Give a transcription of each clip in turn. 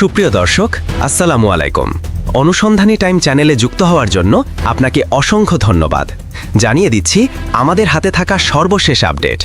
সুপ্রিয় দর্শক, আসসালামু আলাইকুম। অনুসন্ধানী টাইম চ্যানেলে যুক্ত হওয়ার জন্য আপনাকে অসংখ্য ধন্যবাদ। জানিয়ে দিচ্ছি, আমাদের হাতে থাকা সর্বশেষ আপডেট।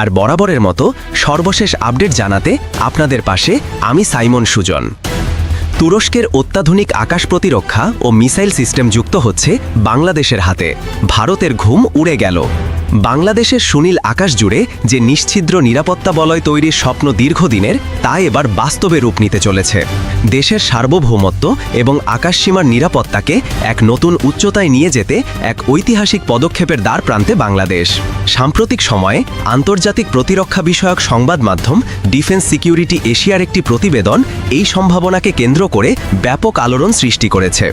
আর বরাবরের মতো সর্বশেষ আপডেট জানাতে আপনাদের পাশে আমি সাইমন সুজন। তুরস্কের অত্যাধুনিক আকাশ প্রতিরক্ষা ও মিসাইল সিস্টেম যুক্ত হচ্ছে বাংলাদেশের হাতে। ভারতের ঘুম উড়ে গেল। বাংলাদেশের সুনীল আকাশ জুড়ে যে নিশ্ছিদ্র নিরাপত্তা বলয় তৈরির স্বপ্ন দীর্ঘদিনের, তা এবার বাস্তবে রূপ নিতে চলেছে। দেশের সার্বভৌমত্ব এবং আকাশসীমার নিরাপত্তাকে এক নতুন উচ্চতায় নিয়ে যেতে এক ঐতিহাসিক পদক্ষেপের দ্বার প্রান্তে বাংলাদেশ। সাম্প্রতিক সময়ে আন্তর্জাতিক প্রতিরক্ষা বিষয়ক সংবাদ মাধ্যম ডিফেন্স সিকিউরিটি এশিয়ার একটি প্রতিবেদন এই সম্ভাবনাকে কেন্দ্র করে ব্যাপক আলোড়ন সৃষ্টি করেছে।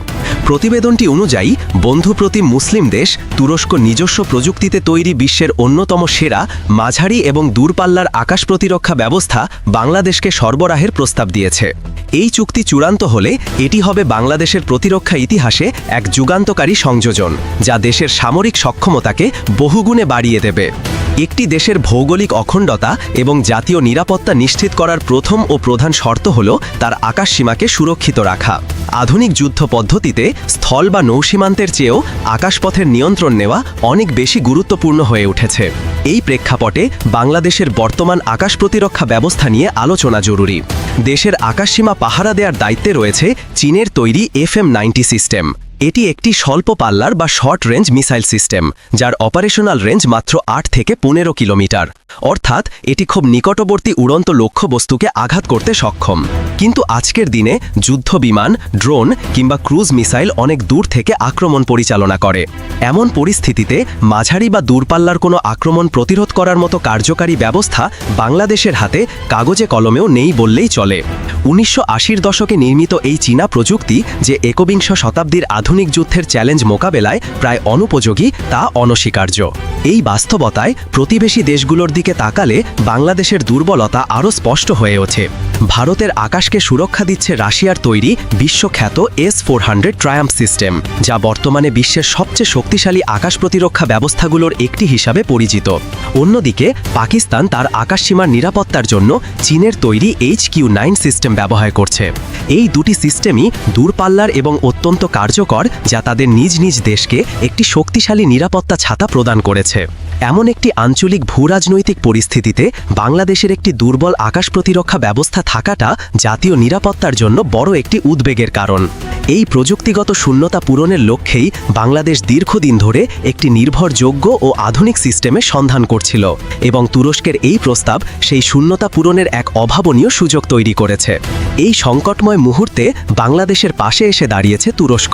প্রতিবেদনটি অনুযায়ী বন্ধুপ্রতিম মুসলিম দেশ তুরস্ক নিজস্ব প্রযুক্তিতে তৈরি বিশ্বের অন্যতম সেরা, মাঝারি এবং দূরপাল্লার আকাশ প্রতিরক্ষা ব্যবস্থা বাংলাদেশকে সরবরাহের প্রস্তাব দিয়েছে। এই চুক্তি চূড়ান্ত হলে এটি হবে বাংলাদেশের প্রতিরক্ষা ইতিহাসে এক যুগান্তকারী সংযোজন, যা দেশের সামরিক সক্ষমতাকে বহুগুণে বাড়িয়ে দেবে। একটি দেশের ভৌগোলিক অখণ্ডতা এবং জাতীয় নিরাপত্তা নিশ্চিত করার প্রথম ও প্রধান শর্ত হল তার আকাশসীমাকে সুরক্ষিত রাখা। আধুনিক যুদ্ধ পদ্ধতিতে স্থল বা নৌসীমান্তের চেয়েও আকাশপথের নিয়ন্ত্রণ নেওয়া অনেক বেশি গুরুত্বপূর্ণ হয়ে উঠেছে। এই প্রেক্ষাপটে বাংলাদেশের বর্তমান আকাশ প্রতিরক্ষা ব্যবস্থা নিয়ে আলোচনা জরুরি। দেশের আকাশসীমা পাহারা দেওয়ার দায়িত্বে রয়েছে চীনের তৈরি এফ এম নাইনটি সিস্টেম। এটি একটি স্বল্প পাল্লার বা শর্ট রেঞ্জ মিসাইল সিস্টেম, যার অপারেশনাল রেঞ্জ মাত্র আট থেকে পনেরো কিলোমিটার। অর্থাৎ, এটি খুব নিকটবর্তী উড়ন্ত লক্ষ্যবস্তুকে আঘাত করতে সক্ষম। কিন্তু আজকের দিনে যুদ্ধ বিমান, ড্রোন কিংবা ক্রুজ মিসাইল অনেক দূর থেকে আক্রমণ পরিচালনা করে। এমন পরিস্থিতিতে মাঝারি বা দূরপাল্লার কোনো আক্রমণ প্রতিরোধ করার মতো কার্যকারী ব্যবস্থা বাংলাদেশের হাতে কাগজে কলমেও নেই বললেই চলে। উনিশশো দশকে নির্মিত এই চীনা প্রযুক্তি যে একবিংশ শতাব্দীর আধুনিক যুদ্ধের চ্যালেঞ্জ মোকাবেলায় প্রায় অনুপযোগী তা অনস্বীকার্য। এই বাস্তবতায় প্রতিবেশী দেশগুলোর দিকে তাকালে বাংলাদেশের দুর্বলতা আরও স্পষ্ট হয়ে ওঠে। ভারতের আকাশকে সুরক্ষা দিচ্ছে রাশিয়ার তৈরি বিশ্বখ্যাত S four hundred Triumph system, যা বর্তমানে বিশ্বের সবচেয়ে শক্তিশালী আকাশ প্রতিরক্ষা ব্যবস্থাগুলোর একটি হিসাবে পরিচিত। অন্যদিকে, পাকিস্তান তার আকাশসীমার নিরাপত্তার জন্য চীনের তৈরি এইচ কিউ নাইন সিস্টেম ব্যবহার করছে। এই দুটি সিস্টেমই দূরপাল্লার এবং অত্যন্ত কার্যকর, যা তাদের নিজ নিজ দেশকে একটি শক্তিশালী নিরাপত্তা ছাতা প্রদান করেছে। এমন একটি আঞ্চলিক ভূরাজনৈতিক পরিস্থিতিতে বাংলাদেশের একটি দুর্বল আকাশ প্রতিরক্ষা ব্যবস্থা থাকাটা জাতীয় নিরাপত্তার জন্য বড় একটি উদ্বেগের কারণ। এই প্রযুক্তিগত শূন্যতা পূরণের লক্ষ্যেই বাংলাদেশ দীর্ঘদিন ধরে একটি নির্ভরযোগ্য ও আধুনিক সিস্টেমের সন্ধান করছিল এবং তুরস্কের এই প্রস্তাব সেই শূন্যতা পূরণের এক অভাবনীয় সুযোগ তৈরি করেছে। এই সংকটময় মুহূর্তে বাংলাদেশের পাশে এসে দাঁড়িয়েছে তুরস্ক।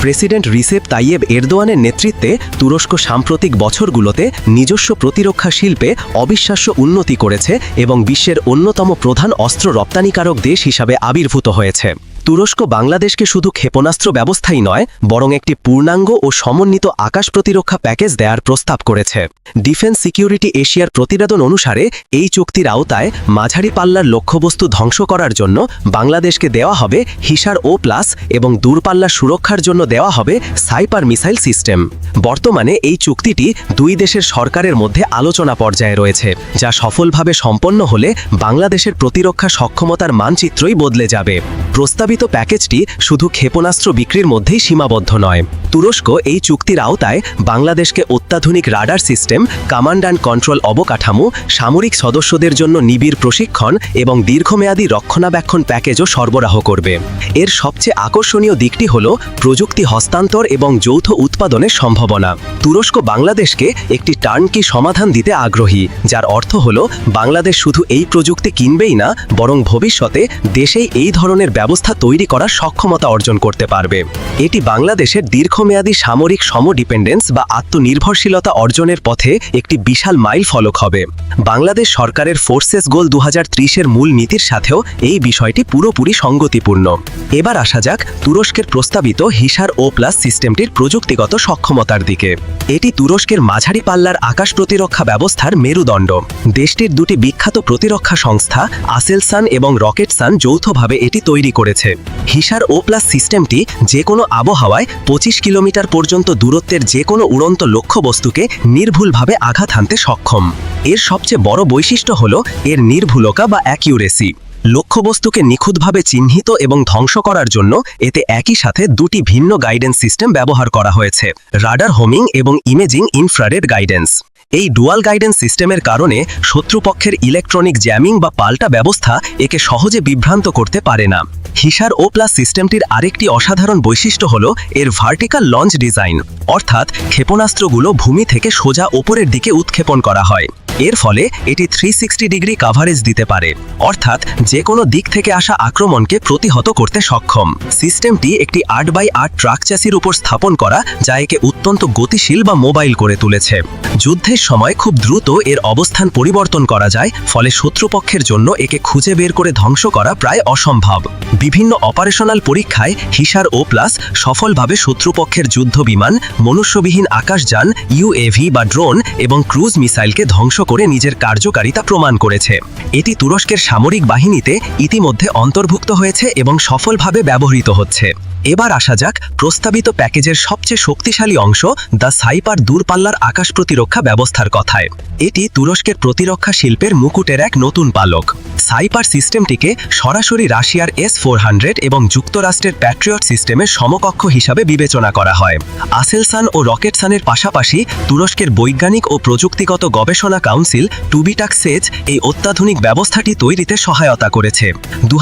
প্রেসিডেন্ট রিসেপ তাইয়েব এরদোয়ানের নেতৃত্বে তুরস্ক সাম্প্রতিক বছরগুলোতে নিজস্ব প্রতিরক্ষা শিল্পে অবিশ্বাস্য উন্নতি করেছে এবং বিশ্বের অন্যতম প্রধান অস্ত্র রপ্তানিকারক দেশ হিসাবে আবির্ভূত হয়েছে। তুরস্ক বাংলাদেশকে শুধু ক্ষেপণাস্ত্র ব্যবস্থাই নয়, বরং একটি পূর্ণাঙ্গ ও সমন্বিত আকাশ প্রতিরক্ষা প্যাকেজ দেওয়ার প্রস্তাব করেছে। ডিফেন্স সিকিউরিটি এশিয়ার প্রতিবেদন অনুসারে, এই চুক্তির আওতায় মাঝারি পাল্লার লক্ষ্যবস্তু ধ্বংস করার জন্য বাংলাদেশকে দেওয়া হবে হিসার ও প্লাস এবং দূরপাল্লার সুরক্ষার জন্য দেওয়া হবে সাইপার মিসাইল সিস্টেম। বর্তমানে এই চুক্তিটি দুই দেশের সরকারের মধ্যে আলোচনা পর্যায়ে রয়েছে, যা সফলভাবে সম্পন্ন হলে বাংলাদেশের প্রতিরক্ষা সক্ষমতার মানচিত্রই বদলে যাবে। প্রস্তাবিত প্যাকেজটি শুধু ক্ষেপণাস্ত্র বিক্রির মধ্যেই সীমাবদ্ধ নয়। তুরস্ক এই চুক্তির আওতায় বাংলাদেশকে অত্যাধুনিক radar system, command and control অবকাঠামো, সামরিক সদস্যদের জন্য নিবিড় প্রশিক্ষণ এবং দীর্ঘমেয়াদী রক্ষণাবেক্ষণ প্যাকেজও সরবরাহ করবে। এর সবচেয়ে আকর্ষণীয় দিকটি হল প্রযুক্তি হস্তান্তর এবং যৌথ উৎপাদনের সম্ভাবনা। তুরস্ক বাংলাদেশকে একটি টার্নকি সমাধান দিতে আগ্রহী, যার অর্থ হল বাংলাদেশ শুধু এই প্রযুক্তি কিনবেই না, বরং ভবিষ্যতে দেশেই এই ধরনের ব্যবস্থা তৈরি করার সক্ষমতা অর্জন করতে পারবে। এটি বাংলাদেশের দীর্ঘমেয়াদী সামরিক সমডিপেন্ডেন্স বা আত্মনির্ভরশীলতা অর্জনের পথে একটি বিশাল মাইল ফলক হবে। বাংলাদেশ সরকারের ফোর্সেস গোল দু হাজার মূল নীতির সাথেও এই বিষয়টি পুরোপুরি সঙ্গতিপূর্ণ। এবার আসা যাক তুরস্কের প্রস্তাবিত হিসার ও প্লাস সিস্টেমটির প্রযুক্তিগত সক্ষমতার দিকে। এটি তুরস্কের মাঝারি পাল্লার আকাশ প্রতিরক্ষা ব্যবস্থার মেরুদণ্ড। দেশটির দুটি বিখ্যাত প্রতিরক্ষা সংস্থা, আসেলসান এবং রকেটসান যৌথভাবে এটি তৈরি করেছে। হিসার ও প্লাস সিস্টেমটি যে কোনো আবহাওয়ায় পঁচিশ কিলোমিটার পর্যন্ত দূরত্বের যে কোনো উড়ন্ত লক্ষ্যবস্তুকে নির্ভুলভাবে আঘাত হানতে সক্ষম। এর সবচেয়ে বড় বৈশিষ্ট্য হল এর নির্ভুলতা বা অ্যাকিউরেসি। লক্ষ্যবস্তুকে নিখুঁতভাবে চিহ্নিত এবং ধ্বংস করার জন্য এতে একই সাথে দুটি ভিন্ন গাইডেন্স সিস্টেম ব্যবহার করা হয়েছে। রাডার হোমিং এবং ইমেজিং ইনফ্রারেড গাইডেন্স। এই ডুয়াল গাইডেন্স সিস্টেমের কারণে শত্রুপক্ষের ইলেকট্রনিক জ্যামিং বা পাল্টা ব্যবস্থা একে সহজে বিভ্রান্ত করতে পারে না। হিসার ও প্লাস সিস্টেমটির আরেকটি অসাধারণ বৈশিষ্ট্য হল এর ভার্টিক্যাল লঞ্চ ডিজাইন, অর্থাৎ ক্ষেপণাস্ত্রগুলো ভূমি থেকে সোজা ওপরের দিকে উৎক্ষেপণ করা হয়। এর ফলে এটি থ্রি ডিগ্রি কাভারেজ দিতে পারে, অর্থাৎ যে কোনো দিক থেকে আসা আক্রমণকে প্রতিহত করতে সক্ষম। সিস্টেমটি একটি আট বাই আট ট্রাক চাষির উপর স্থাপন করা, যা একে অত্যন্ত গতিশীল বা মোবাইল করে তুলেছে। যুদ্ধের সময় খুব দ্রুত এর অবস্থান পরিবর্তন করা যায়, ফলে শত্রুপক্ষের জন্য একে খুঁজে বের করে ধ্বংস করা প্রায় অসম্ভব। বিভিন্ন অপারেশনাল পরীক্ষায় হিসার ও প্লাস সফলভাবে শত্রুপক্ষের যুদ্ধ বিমান মনুষ্যবিহীন আকাশযান ইউএভি বা ড্রোন এবং ক্রুজ মিসাইলকে ধ্বংস করে নিজের কার্যকারিতা প্রমাণ করেছে। এটি তুরস্কের সামরিক বাহিনীতে ইতিমধ্যে অন্তর্ভুক্ত হয়েছে এবং সফলভাবে ব্যবহৃত হচ্ছে। এবার আসা যাক প্রস্তাবিত প্যাকেজের সবচেয়ে শক্তিশালী অংশ, দ্য সাইপার দূরপাল্লার আকাশ প্রতিরক্ষা ব্যবস্থার কথায়। এটি তুরস্কের প্রতিরক্ষা শিল্পের মুকুটের এক নতুন পালক। সাইপার সিস্টেমটিকে সরাসরি রাশিয়ার এস ফোর এবং যুক্তরাষ্ট্রের প্যাট্রিয়ট সিস্টেমের সমকক্ষ হিসাবে বিবেচনা করা হয়। আসেলসান ও রকেটসানের পাশাপাশি তুরস্কের বৈজ্ঞানিক ও প্রযুক্তিগত গবেষণা কাউন্সিল টুবিটাক সেজ এই অত্যাধুনিক ব্যবস্থাটি তৈরিতে সহায়তা করেছে। দু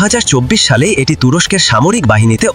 সালে এটি তুরস্কের সামরিক বাহিনীতে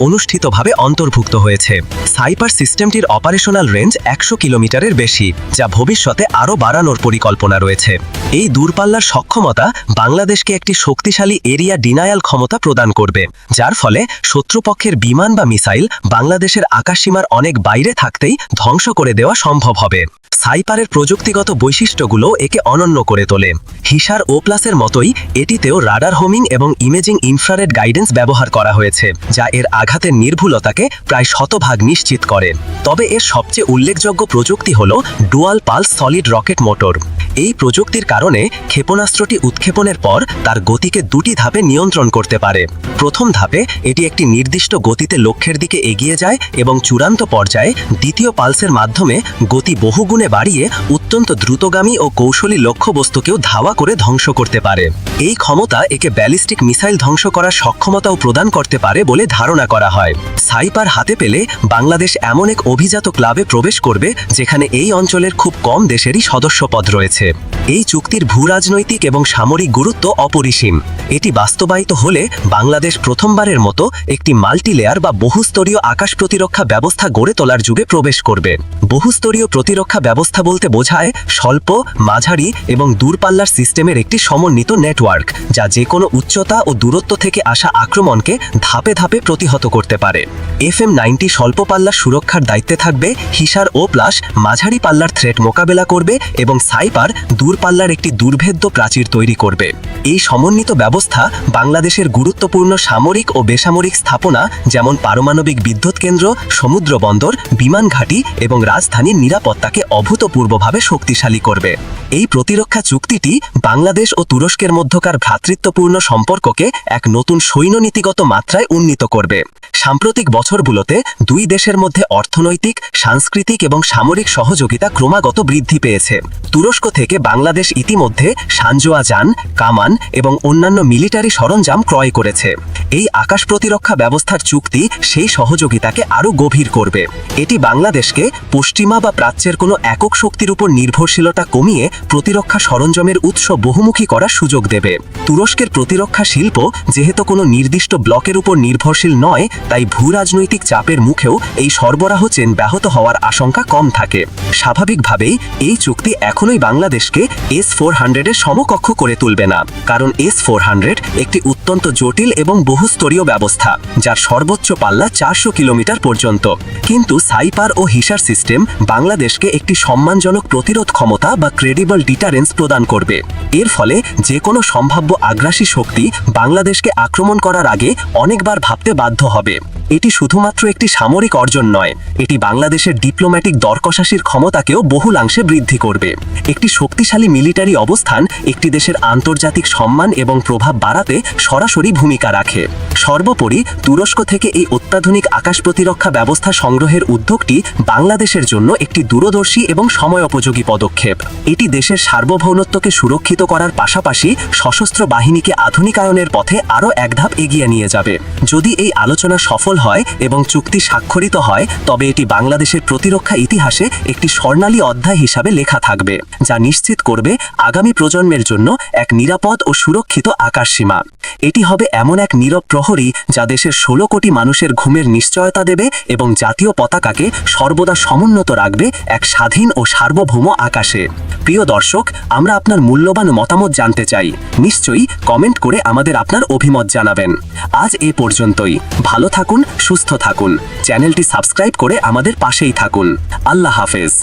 অনুষ্ঠিতভাবে অন্তর্ভুক্ত হয়েছে। সাইপার সিস্টেমটির অপারেশনাল রেঞ্জ একশো কিলোমিটারের বেশি, যা ভবিষ্যতে আরও বাড়ানোর পরিকল্পনা রয়েছে। এই দূরপাল্লার সক্ষমতা বাংলাদেশকে একটি শক্তিশালী এরিয়া ডিনায়াল ক্ষমতা প্রদান করবে, যার ফলে শত্রুপক্ষের বিমান বা মিসাইল বাংলাদেশের আকাশসীমার অনেক বাইরে থাকতেই ধ্বংস করে দেওয়া সম্ভব হবে। সাইপারের প্রযুক্তিগত বৈশিষ্ট্যগুলো একে অনন্য করে তোলে। হিসার ও প্লাসের মতোই এটিতেও রাডার হোমিং এবং ইমেজিং ইনফ্রারেড গাইডেন্স ব্যবহার করা হয়েছে, যা এর আঘাতের নির্ভুলতাকে প্রায় শতভাগ নিশ্চিত করে। তবে এর সবচেয়ে উল্লেখযোগ্য প্রযুক্তি হল dual pulse solid rocket motor. এই প্রযুক্তির কারণে ক্ষেপণাস্ত্রটি উৎক্ষেপণের পর তার গতিকে দুটি ধাপে নিয়ন্ত্রণ করতে পারে। প্রথম ধাপে এটি একটি নির্দিষ্ট গতিতে লক্ষ্যের দিকে এগিয়ে যায় এবং চূড়ান্ত পর্যায়ে দ্বিতীয় পালসের মাধ্যমে গতি বহুগুণে বাড়িয়ে অত্যন্ত দ্রুতগামী ও কৌশলী লক্ষ্যবস্তুকেও ধাওয়া করে ধ্বংস করতে পারে। এই ক্ষমতা একে ব্যালিস্টিক মিসাইল ধ্বংস করার সক্ষমতাও প্রদান করতে পারে বলে ধারণা করা হয়। সাইপার হাতে পেলে বাংলাদেশ এমন এক অভিজাত ক্লাবে প্রবেশ করবে যেখানে এই অঞ্চলের খুব কম দেশেরই সদস্যপদ রয়েছে। এই চুক্তির ভূরাজনৈতিক এবং সামরিক গুরুত্ব অপরিসীম। এটি বাস্তবায়িত হলে বাংলাদেশ প্রথমবারের মতো একটি মাল্টিলেয়ার বা বহুস্তরীয় আকাশ প্রতিরক্ষা ব্যবস্থা গড়ে তোলার যুগে প্রবেশ করবে। বহুস্তরীয় প্রতিরক্ষা ব্যবস্থা বলতে বোঝায় স্বল্প, মাঝারি এবং দূরপাল্লার সিস্টেমের একটি সমন্বিত নেটওয়ার্ক, যা যে কোনো উচ্চতা ও দূরত্ব থেকে আসা আক্রমণকে ধাপে ধাপে প্রতিহত করতে পারে। এফ এম নাইনটি স্বল্প পাল্লার সুরক্ষার দায়িত্বে থাকবে, হিসার ও প্লাস মাঝারি পাল্লার থ্রেট মোকাবেলা করবে এবং সাইপার দূরপাল্লার একটি দুর্ভেদ্য প্রাচীর তৈরি করবে। এই সমন্বিত ব্যবস্থা বাংলাদেশের গুরুত্বপূর্ণ সামরিক ও বেসামরিক স্থাপনা যেমন পারমাণবিক বিদ্যুৎ কেন্দ্র, সমুদ্র বন্দর, বিমান ঘাঁটি এবং রাজধানীর নিরাপত্তাকে অভূতপূর্বভাবে শক্তিশালী করবে। এই প্রতিরক্ষা চুক্তিটি বাংলাদেশ ও তুরস্কের মধ্যকার ভ্রাতৃত্বপূর্ণ সম্পর্ককে এক নতুন সৈন্যনীতিগত মাত্রায় উন্নীত করবে। সাম্প্রতিক বছরগুলোতে দুই দেশের মধ্যে অর্থনৈতিক, সাংস্কৃতিক এবং সামরিক সহযোগিতা ক্রমাগত বৃদ্ধি পেয়েছে। তুরস্ক থেকে বাংলাদেশ ইতিমধ্যে সানজোয়া যান, কামান এবং অন্যান্য মিলিটারি সরঞ্জাম ক্রয় করেছে। এই আকাশ প্রতিরক্ষা ব্যবস্থার চুক্তি সেই সহযোগিতাকে আরও গভীর করবে। এটি বাংলাদেশকে পশ্চিমা বা প্রাচ্যের কোনো একক শক্তির উপর নির্ভরশীলতা কমিয়ে প্রতিরক্ষা সরঞ্জামের উৎস বহুমুখী করার সুযোগ দেবে। তুরস্কের প্রতিরক্ষা শিল্প যেহেতু কোনো নির্দিষ্ট ব্লকের উপর নির্ভরশীল নয়, তাই ভূরাজনৈতিক চাপের মুখেও এই সরবরাহ চেন ব্যাহত হওয়ার আশঙ্কা কম থাকে। স্বাভাবিকভাবেই এই চুক্তি এখনই বাংলাদেশকে এস ফোর হান্ড্রেডের সমকক্ষ করে তুলবে না, কারণ এস ফোর হান্ড্রেড একটি অত্যন্ত জটিল এবং বহুস্তরীয় ব্যবস্থা, যার সর্বোচ্চ পাল্লা চারশো কিলোমিটার পর্যন্ত। কিন্তু সাইপার ও হিসার সিস্টেম বাংলাদেশকে একটি সম্মানজনক প্রতিরোধ ক্ষমতা বা ক্রেডিবল ডিটারেন্স প্রদান করবে। এর ফলে যে কোনো সম্ভাব্য আগ্রাসী শক্তি বাংলাদেশকে আক্রমণ করার আগে অনেকবার ভাবতে বাধ্য হবে। এটি শুধুমাত্র একটি সামরিক অর্জন নয়, এটি বাংলাদেশের ডিপ্লোম্যাটিক দরকশাসীর ক্ষমতাকেও বহুলাংশে বৃদ্ধি করবে। একটি শক্তিশালী মিলিটারি অবস্থান একটি দেশের আন্তর্জাতিক সম্মান এবং প্রভাব বাড়াতে সরাসরি ভূমিকা রাখে। সর্বোপরি, তুরস্ক থেকে এই অত্যাধুনিক আকাশ প্রতিরক্ষা ব্যবস্থা সংগ্রহের উদ্যোগটি বাংলাদেশের জন্য একটি দূরদর্শী এবং সময়োপযোগী পদক্ষেপ। এটি দেশের সার্বভৌমত্বকে সুরক্ষিত করার পাশাপাশি সশস্ত্র বাহিনীকে আধুনিকায়নের পথে আরও এক ধাপ এগিয়ে নিয়ে যাবে। যদি এই আলোচনা সফল হয় এবং চুক্তি স্বাক্ষরিত হয়, তবে এটি বাংলাদেশের প্রতিরক্ষা ইতিহাসে একটি স্বর্ণালী অধ্যায় হিসাবে লেখা থাকবে, যা নিশ্চিত করবে আগামী প্রজন্মের জন্য এক নিরাপদ ও সুরক্ষিত আকাশসীমা। এটি হবে এমন এক নীরব প্রহরী যা দেশের ষোলো কোটি মানুষের ঘুমের নিশ্চয়তা দেবে এবং জাতীয় পতাকাকে সর্বদা সমুন্নত রাখবে এক স্বাধীন ও সার্বভৌম আকাশে। প্রিয় দর্শক, আমরা আপনার মূল্যবান মতামত জানতে চাই। নিশ্চয়ই কমেন্ট করে আমাদের আপনার অভিমত জানাবেন। আজ এ পর্যন্তই। ভালো থাকুন, সুস্থ থাকুন। চ্যানেলটি সাবস্ক্রাইব করে আমাদের পাশেই থাকুন। আল্লাহ হাফেজ।